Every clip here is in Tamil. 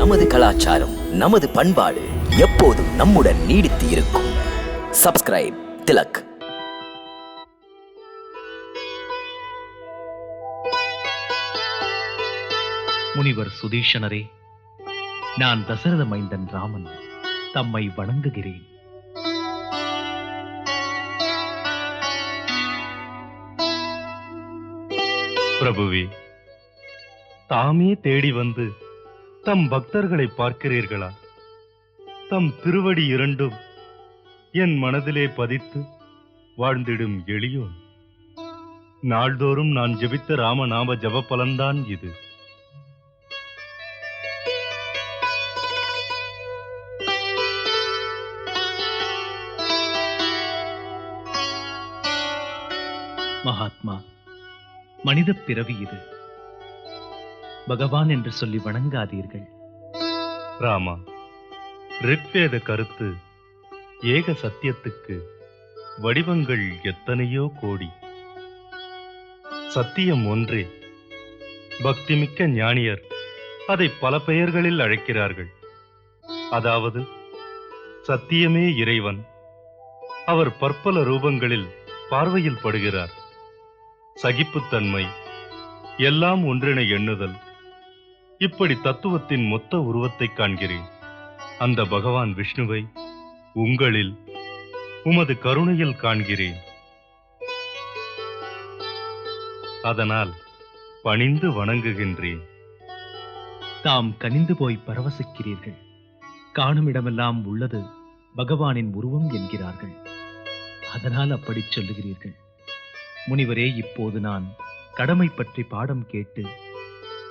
நமது கலாச்சாரம் நமது பண்பாடு எப்போதும் நம்முடன் நீடித்து இருக்கும். சப்ஸ்கிரைப் திலக். முனிவர் சுதீஷனரே நான் தசரத மைந்தன் ராமன் தம்மை வணங்குகிறேன். பிரபுவே தாமே தேடி வந்து தம் பக்தர்களை பார்க்கிறீர்களா? தம் திருவடி இரண்டும் என் மனதிலே பதித்து வாழ்ந்திடும் எளியோன். நாள்தோறும் நான் ஜெபித்த ராமநாம ஜப பலன்தான் இது. மகாத்மா மனித பிறவி இது. பகவான் என்று சொல்லி வணங்காதீர்கள். ராமா ரிக்வேத கருத்து ஏக சத்தியத்துக்கு வடிவங்கள் எத்தனையோ கோடி. சத்தியம் ஒன்றே. பக்திமிக்க ஞானியர் அதை பல பெயர்களில் அழைக்கிறார்கள். அதாவது சத்தியமே இறைவன். அவர் பற்பல ரூபங்களில் பார்வையில் படுகிறார். சகிப்புத்தன்மை எல்லாம் ஒன்றினை எண்ணுதல். இப்படி தத்துவத்தின் மொத்த உருவத்தை காண்கிறேன். அந்த பகவான் விஷ்ணுவை உங்களில் உமது கருணையில் காண்கிறேன். அதனால் பணிந்து வணங்குகின்றேன். தாம் கனிந்து போய் பரவசிக்கிறீர்கள். காணும் இடமெல்லாம் உள்ளது பகவானின் உருவம் என்கிறார்கள். அதனால் அப்படி சொல்லுகிறீர்கள். முனிவரே இப்போது நான் கடமை பற்றி பாடம் கேட்டு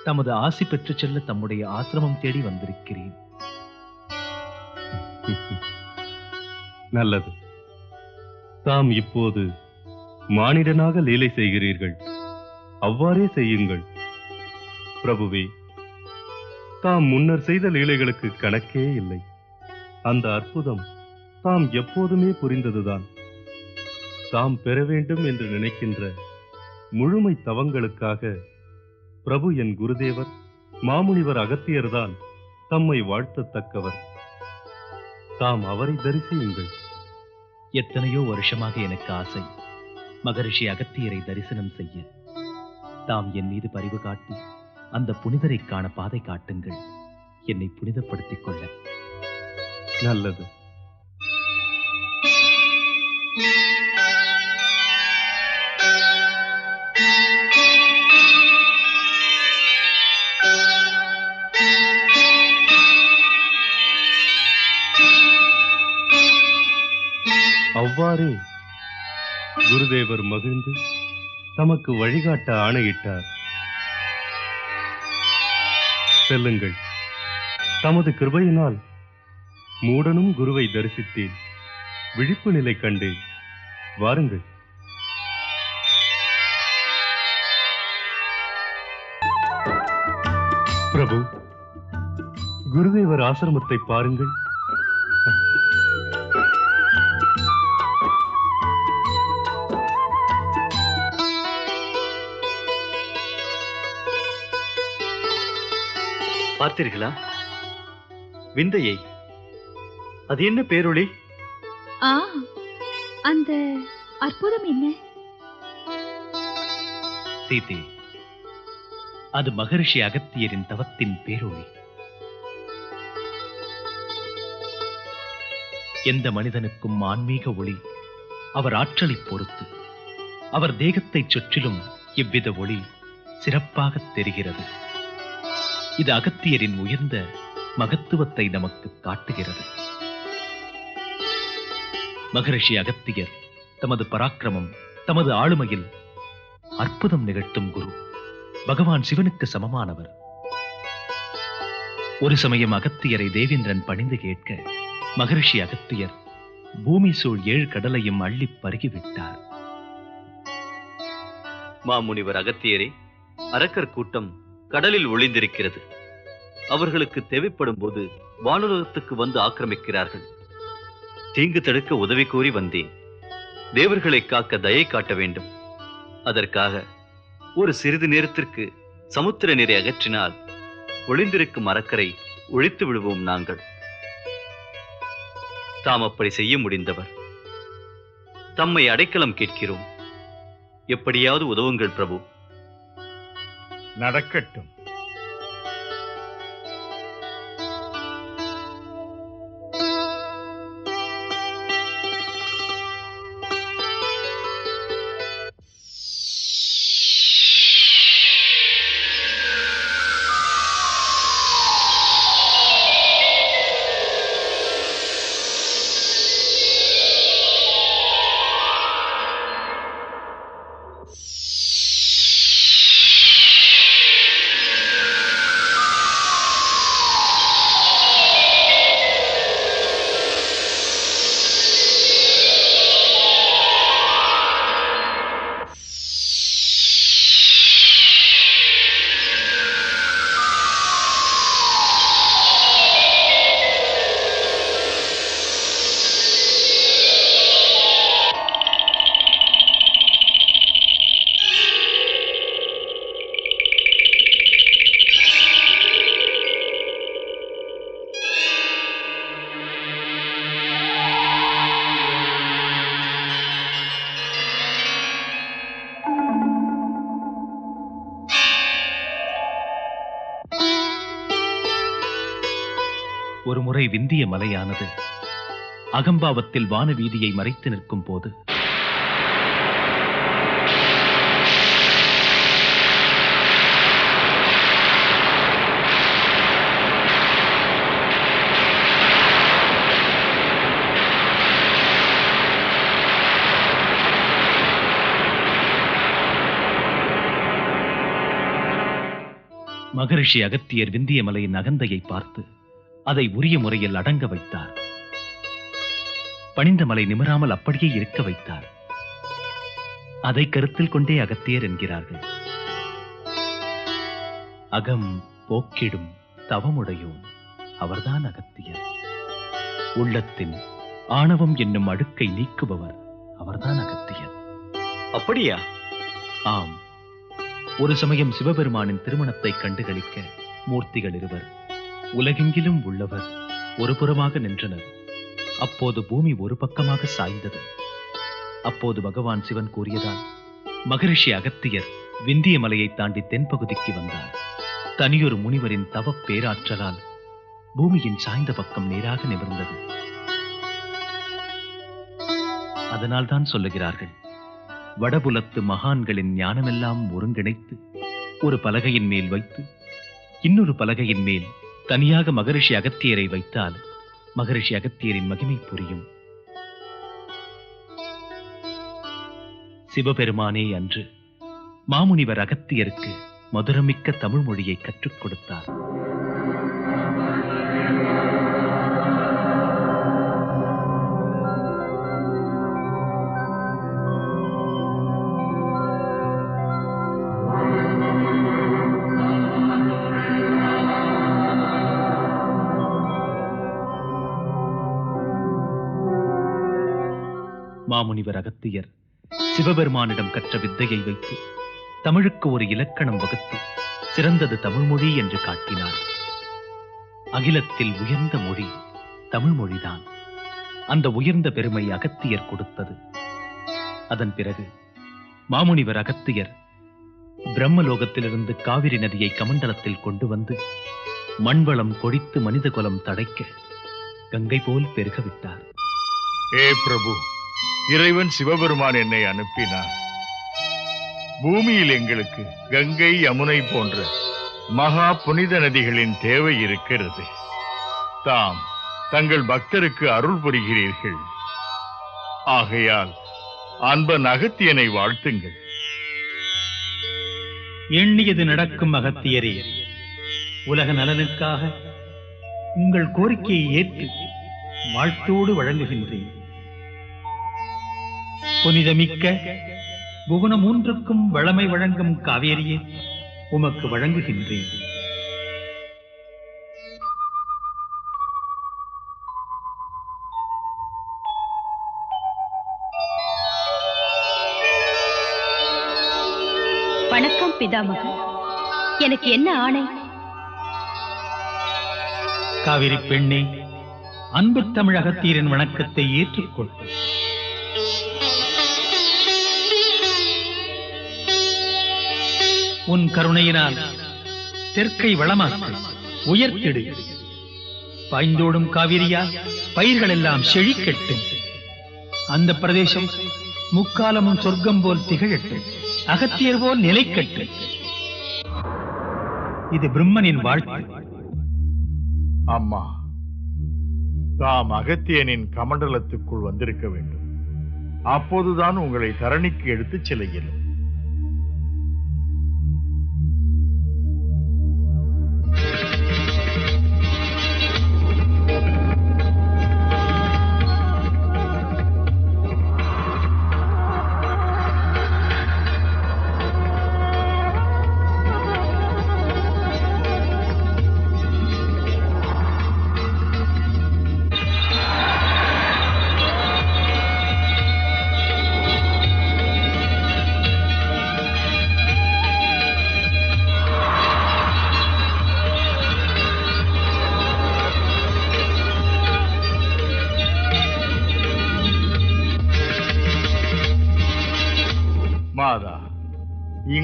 தமது ஆசி பெற்றுச் செல்ல தம்முடைய ஆசிரமம் தேடி வந்திருக்கிறேன். நல்லது. தாம் இப்போது மானிடனாக லீலை செய்கிறீர்கள். அவ்வாறே செய்யுங்கள். பிரபுவே தாம் முன்னர் செய்த லீலைகளுக்கு கணக்கே இல்லை. அந்த அற்புதம் தாம் எப்போதுமே புரிந்ததுதான். தாம் பெற வேண்டும் என்று நினைக்கின்ற முழுமை தவங்களுக்காக பிரபு என் குருதேவர் மாமுனிவர் அகத்தியர்தான் தம்மை வாழ்த்தத்தக்கவர். தாம் அவரை தரிசியுங்கள். எத்தனையோ வருஷமாக எனக்கு ஆசை மகரிஷி அகத்தியரை தரிசனம் செய்ய. தாம் என் மீது பரிவு காட்டி அந்த புனிதரை காண பாதை காட்டுங்கள். என்னை புனிதப்படுத்திக் கொள்ள. நல்லது. அவ்வாறே குருதேவர் மகிழ்ந்து தமக்கு வழிகாட்ட ஆணையிட்டார். செல்லுங்கள். தமது கிருபையினால் மூடனும் குருவை தரிசித்தேன். விழிப்பு நிலை கண்டேன். வாருங்கள். பிரபு குருதேவர் ஆசிரமத்தை பாருங்கள். பார்த்தீர்களா? விந்தையை. அது என்ன பேரொளி? ஆ அந்த அற்புதம் என்ன? சீதே அது மகரிஷி அகத்தியரின் தவத்தின் பேரொளி. எந்த மனிதனுக்கும் ஆன்மீக ஒளி அவர் ஆற்றலைப் பொறுத்து. அவர் தேகத்தைச் சுற்றிலும் இவ்வித ஒளி சிறப்பாகத் தெரிகிறது. இது அகத்தியரின் உயர்ந்த மகத்துவத்தை நமக்கு காட்டுகிறது. மகரிஷி அகத்தியர் தமது பராக்கிரமம் தமது ஆளுமையில் அற்புதம் நிகழ்த்தும் குரு பகவான் சிவனுக்கு சமமானவர். ஒரு சமயம் அகத்தியரை தேவேந்திரன் பணிந்து கேட்க மகரிஷி அகத்தியர் பூமி சூழ் ஏழு கடலையும் அள்ளி பருகிவிட்டார். மாமுனிவர் அகத்தியரே அரக்கர் கூட்டம் கடலில் ஒளிந்திருக்கிறது. அவர்களுக்கு தேவைப்படும் போது வானுலகத்துக்கு வந்து ஆக்கிரமிக்கிறார்கள். தீங்கு தடுக்க உதவி கூறி வந்தேன். தேவர்களை காக்க தயை காட்ட வேண்டும். அதற்காக ஒரு சிறிது நேரத்திற்கு சமுத்திர நீரை அகற்றினால் ஒளிந்திருக்கும் அரக்கரை ஒழித்து விடுவோம் நாங்கள். தாம் அப்படி செய்ய முடிந்தவர். தம்மை அடைக்கலம் கேட்கிறோம். எப்படியாவது உதவுங்கள் பிரபு. നടക്കട്ടും. ஒருமுறை விந்திய மலையானது. அகம்பாவத்தில் வானவீதியை மறைத்து நிற்கும் போது. மகரிஷி அகத்தியர் விந்திய மலையின் அகந்தையை பார்த்து அதை உரிய முறையில் அடங்க வைத்தார். பணிந்த மலை நிமிராமல் அப்படியே இருக்க வைத்தார். அதை கருத்தில் கொண்டே அகத்தியர் என்கிறார்கள். அகம் போக்கிடும் தவமுடையோன் அவர்தான் அகத்தியர். உள்ளத்தின் ஆணவம் என்னும் அடுக்கை நீக்குபவர் அவர்தான் அகத்தியர். அப்படியா? ஆம். ஒரு சமயம் சிவபெருமானின் திருமணத்தை கண்டுகளிக்க மூர்த்திகள் இருவர் உலகெங்கிலும் உள்ளவர் ஒரு புறமாக நின்றனர். அப்போது பூமி ஒரு பக்கமாக சாய்ந்தது. அப்போது பகவான் சிவன் கூறியதால் மகரிஷி அகத்தியர் விந்திய மலையை தாண்டி தென்பகுதிக்கு வந்தார். தனியொரு முனிவரின் தவப் பேராற்றலால் பூமியின் சாய்ந்த பக்கம் நேராக நிமிர்ந்தது. அதனால்தான் சொல்லுகிறார்கள் வடபுலத்து மகான்களின் ஞானமெல்லாம் ஒருங்கிணைத்து ஒரு பலகையின் மேல் வைத்து இன்னொரு பலகையின் மேல் தனியாக மகரிஷி அகத்தியரை வைத்தால் மகரிஷி அகத்தியரின் மகிமை புரியும். சிவபெருமானே அன்று மாமுனிவர் அகத்தியருக்கு மதுரமிக்க தமிழ் மொழியை கற்றுக் கொடுத்தார். மகாமுனிவர் அகத்தியர் சிவபெருமானிடம் கற்ற வித்தையை வைத்து தமிழுக்கு ஒரு இலக்கணம் வகுத்து சிறந்தது தமிழ்மொழி என்று காட்டினார். அகிலத்தில் உயர்ந்த மொழி தமிழ்மொழிதான் அந்த உயர்ந்த பெருமை அகத்தியர் கொடுத்தது. அதன் பிறகு மாமுனிவர் அகத்தியர் பிரம்மலோகத்திலிருந்து காவிரி நதியை கமண்டலத்தில் கொண்டு வந்து மண்வளம் கொடித்து மனித குலம் தடைக்க கங்கை போல் பெருகவிட்டார். ஏ பிரபு இறைவன் சிவபெருமான் என்னை அனுப்பினார். பூமியில் எங்களுக்கு கங்கை யமுனை போன்ற மகா புனித நதிகளின் தேவை இருக்கிறது. தாம் தங்கள் பக்தருக்கு அருள் புரிகிறீர்கள். ஆகையால் அன்பன் அகத்தியனை வாழ்த்துங்கள். எண்ணியது நடக்கும் அகத்தியரே உலக நலனுக்காக உங்கள் கோரிக்கையை ஏற்று வாழ்த்தோடு வழங்குகின்றேன். புனிதமிக்க புவன மூன்றுக்கும் வளமை வழங்கும் காவேரியை உமக்கு வழங்குகின்றேன். வணக்கம் பிதாமகன் எனக்கு என்ன ஆணை? காவிரி பெண்ணே அன்பு தமிழகத்தீரின் வணக்கத்தை ஏற்றுக்கொள். உன் கருணையினால் தெற்கை வளமாக்கு உயர்த்திடு. பாய்ந்தோடும் காவிரியா பயிர்கள் எல்லாம் செழிக்கட்டும். அந்த பிரதேசம் முக்காலமும் சொர்க்கம் போல் திகழட்டும் அகத்தியர் போல் நிலைக்கட்டும் இது பிரம்மனின் வாழ்த்து. அம்மா தாம் அகத்தியனின் கமண்டலத்துக்குள் வந்திருக்க வேண்டும். அப்போதுதான் உங்களை தரணிக்கு எடுத்துச் செல்ல இயலும்.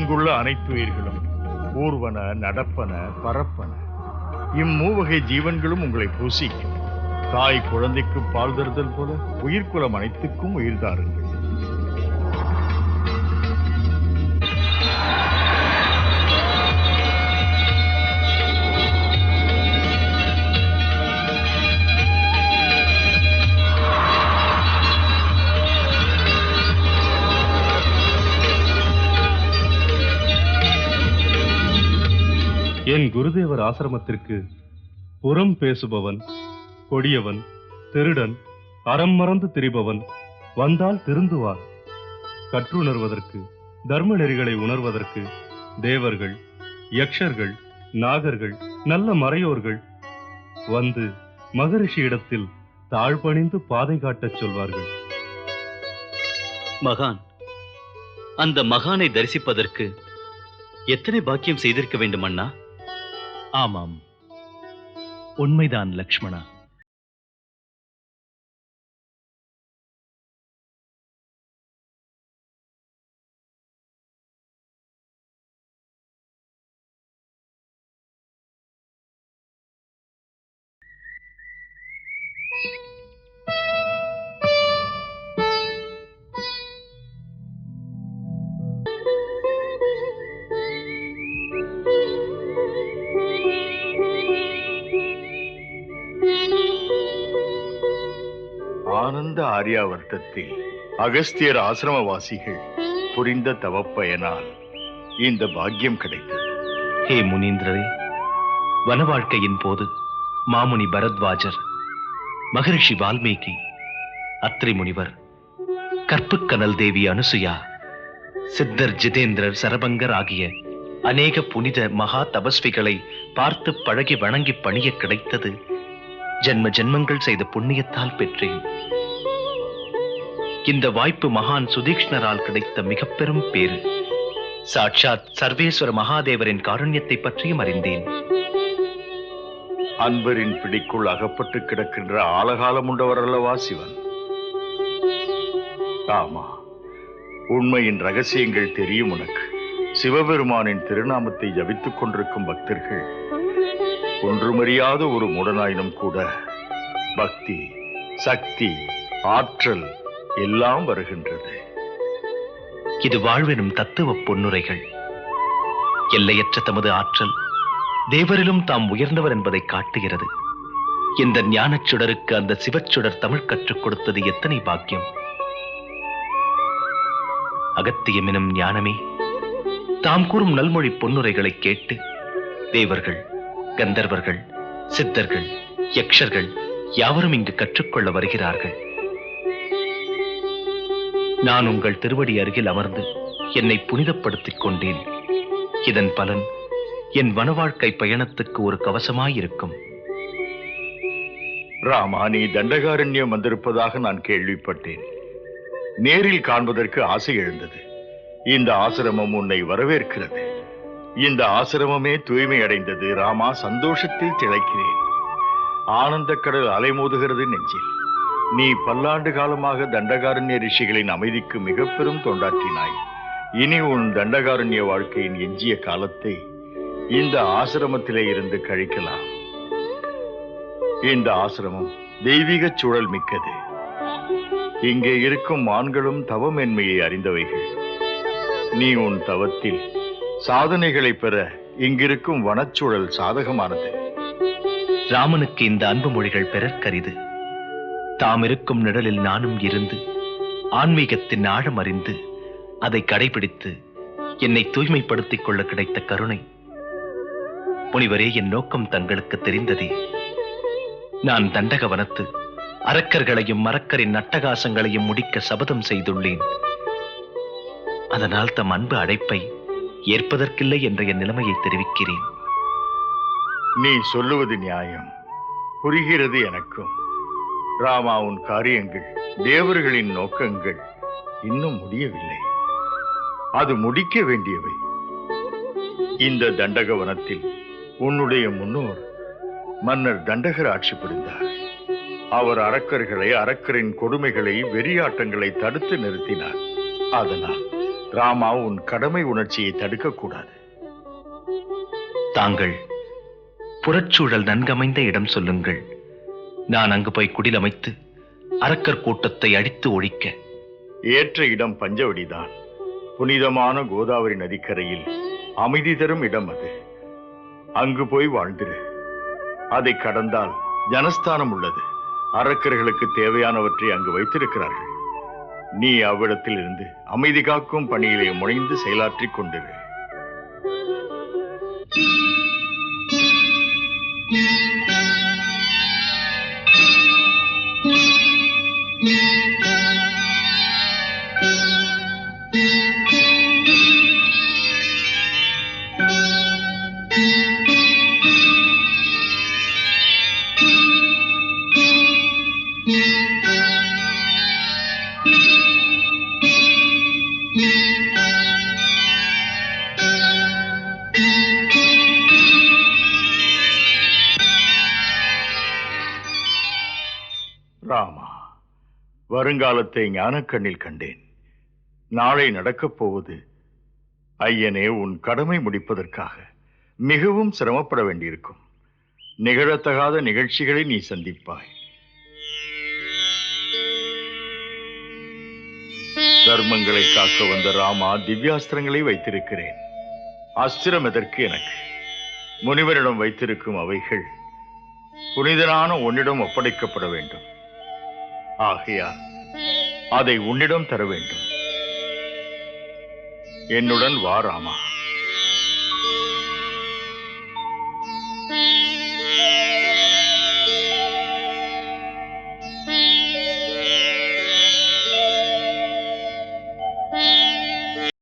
இங்குள்ள அனைத்து உயிர்களும் ஊர்வன நடப்பன பரப்பன. இம்மூவகை ஜீவன்களும் உங்களை பூசிக்கும். தாய் குழந்தைக்கு பால் தருதல் போல உயிர்குலம் அனைத்துக்கும் உயிர் தாருங்கள். என் குருதேவர் ஆசிரமத்திற்கு புறம் பேசுபவன் கொடியவன் திருடன் அறம் மறந்து திரிபவன் வந்தால் திருந்துவார். கற்றுணர்வதற்கு தர்ம நெறிகளை உணர்வதற்கு தேவர்கள் யக்ஷர்கள் நாகர்கள் நல்ல மறையோர்கள் வந்து மகரிஷி இடத்தில் தாழ்பணிந்து பாதை காட்டச் சொல்வார்கள். மகான் அந்த மகானை தரிசிப்பதற்கு எத்தனை பாக்கியம் செய்திருக்க வேண்டும் அண்ணா ஆமாம் உண்மைதான் லக்ஷ்மணா ஆரியாவர்த்தத்தில் அகஸ்தியர் ஆசிரமவாசிகள் புரிந்த தவப்பயனால் இந்த பாக்கியம் கிடைத்தது. ஹே முனீந்திரரே வன வாழ்க்கையின் போது மாமுனி பரத்வாஜர் மகரிஷி வால்மீகி அத்ரி முனிவர் கற்புக்கனல் தேவி அனுசுயா சித்தர் ஜிதேந்திரர் சரபங்கர் ஆகிய அநேக புனித மகா தபஸ்விகளை பார்த்து பழகி வணங்கி பணிய கிடைத்தது. ஜென்ம ஜென்மங்கள் செய்த புண்ணியத்தால் பெற்றேன். இந்த வாய்ப்பு மகான் சுதீக்ஷ்ணரால் கிடைத்த மிக பெரும் பேறு. சாட்சாத் சர்வேஸ்வர மகாதேவரின் காருண்யத்தை பற்றியும் அறிந்தேன். அன்பரின் பிடிக்குள் அகப்பட்டு கிடக்கின்ற ஆலகாலம் உண்டவர் அல்லவா சிவன்? ஆமா. உண்மையின் ரகசியங்கள் தெரியும் உனக்கு. சிவபெருமானின் திருநாமத்தை ஜபித்துக் கொண்டிருக்கும் பக்தர்கள் ஒன்றுமறியாத ஒரு முடனாயினும் கூட பக்தி சக்தி ஆற்றல் எல்லாம் வருகின்றது. இது வாழ்வெனும் தத்துவ பொன்னுரைகள். எல்லையற்ற தமது ஆற்றல் தேவரிலும் தாம் உயர்ந்தவர் என்பதை காட்டுகிறது. இந்த ஞானச் சுடருக்கு அந்த சிவச்சுடர் தமிழ் கற்றுக் கொடுத்தது எத்தனை பாக்கியம்? அகத்தியம் எனும் ஞானமே. தாம் கூறும் நல்மொழி பொன்னுரைகளை கேட்டு தேவர்கள் கந்தர்வர்கள் சித்தர்கள் யக்ஷர்கள் யாவரும் இங்கு கற்றுக்கொள்ள வருகிறார்கள். நான் உங்கள் திருவடி அருகில் அமர்ந்து என்னை புனிதப்படுத்திக் கொண்டேன். இதன் பலன் என் வனவாழ்க்கை பயணத்துக்கு ஒரு கவசமாயிருக்கும். ராமா நீ தண்டகாரண்யம் வந்திருப்பதாக நான் கேள்விப்பட்டேன். நேரில் காண்பதற்கு ஆசை எழுந்தது. இந்த ஆசிரமம் உன்னை வரவேற்கிறது. இந்த ஆசிரமமே தூய்மை அடைந்தது. ராமா சந்தோஷத்தில் திளைக்கிறேன். ஆனந்தக் கடல் அலைமோதுகிறது நெஞ்சில். நீ பல்லாண்டு காலமாக தண்டகாரண்ய ரிஷிகளின் அமைதிக்கு மிக பெரும் தொண்டாற்றினாய். இனி உன் தண்டகாரண்ய வாழ்க்கையின் எஞ்சிய காலத்தை இந்த ஆசிரமத்திலே இருந்து கழிக்கலாம். இந்த ஆசிரமம் தெய்வீக சூழல் மிக்கது. இங்கே இருக்கும் ஆண்களும் தவமென்மையை அறிந்தவைகள். நீ உன் தவத்தில் சாதனைகளை பெற இங்கிருக்கும் வனச்சூழல் சாதகமானது. ராமனுக்கு இந்த அன்பு மொழிகள் பெறற்கரிது. தாம் இருக்கும் நிழலில் நானும் இருந்து ஆன்மீகத்தின் ஆழம் அறிந்து அதை கடைபிடித்து என்னை தூய்மைப்படுத்திக் கொள்ள கிடைத்த கருணை முனிவரே என் நோக்கம் தங்களுக்கு தெரிந்ததே. நான் தண்டகவனத்து அரக்கர்களையும் மரக்கரின் அட்டகாசங்களையும் முடிக்க சபதம் செய்துள்ளேன். அதனால் தம் அன்பு அழைப்பை ஏற்பதற்கில்லை என்ற என் நிலைமையை தெரிவிக்கிறேன். நீ சொல்லுவது நியாயம். புரிகிறது எனக்கும். ராமா உன் காரியங்கள் தேவர்களின் நோக்கங்கள் இன்னும் முடியவில்லை. அது முடிக்க வேண்டியவை. இந்த தண்டகவனத்தில் உன்னுடைய முன்னோர் மன்னர் தண்டகர் ஆட்சி புரிந்தார் அவர் அரக்கர்களை அரக்கரின் கொடுமைகளை வெறியாட்டங்களை தடுத்து நிறுத்தினார். அதனால் ராமா உன் கடமை உணர்ச்சியை தடுக்கக்கூடாது. தாங்கள் புறச்சூழல் நன்கமைந்த இடம் சொல்லுங்கள். நான் அங்கு போய் குடிலமைத்து அரக்கர் கூட்டத்தை அடித்து ஒழிக்க. ஏற்ற இடம் பஞ்சவடிதான். புனிதமான கோதாவரி நதிக்கரையில் அமைதி தரும் இடம் அது. அங்கு போய் வாழ்ந்திரு. அதை கடந்தால் ஜனஸ்தானம் உள்ளது. அரக்கர்களுக்கு தேவையானவற்றை அங்கு வைத்திருக்கிறார்கள். நீ அவ்விடத்தில் இருந்து அமைதி காக்கும் பணியிலே முனைந்து செயலாற்றிக் கொண்டிரு. வருங்காலத்தை ஞானக்கண்ணில் கண்டேன். நாளை நடக்கப் போவது ஐயனே உன் கடமை முடிப்பதற்காக. மிகவும் சிரமப்பட வேண்டியிருக்கும். நிகழத்தகாத நிகழ்ச்சிகளை நீ சந்திப்பாய். தர்மங்களை காக்க வந்த ராமா திவ்யாஸ்திரங்களை வைத்திருக்கிறேன். அஸ்திரம் எதற்கு எனக்கு? முனிவரிடம் வைத்திருக்கும் அவைகள் புனிதனான உன்னிடம் ஒப்படைக்கப்பட வேண்டும். ஆகையால் அதை உன்னிடம் தர வேண்டும். என்னுடன் வா ராமா.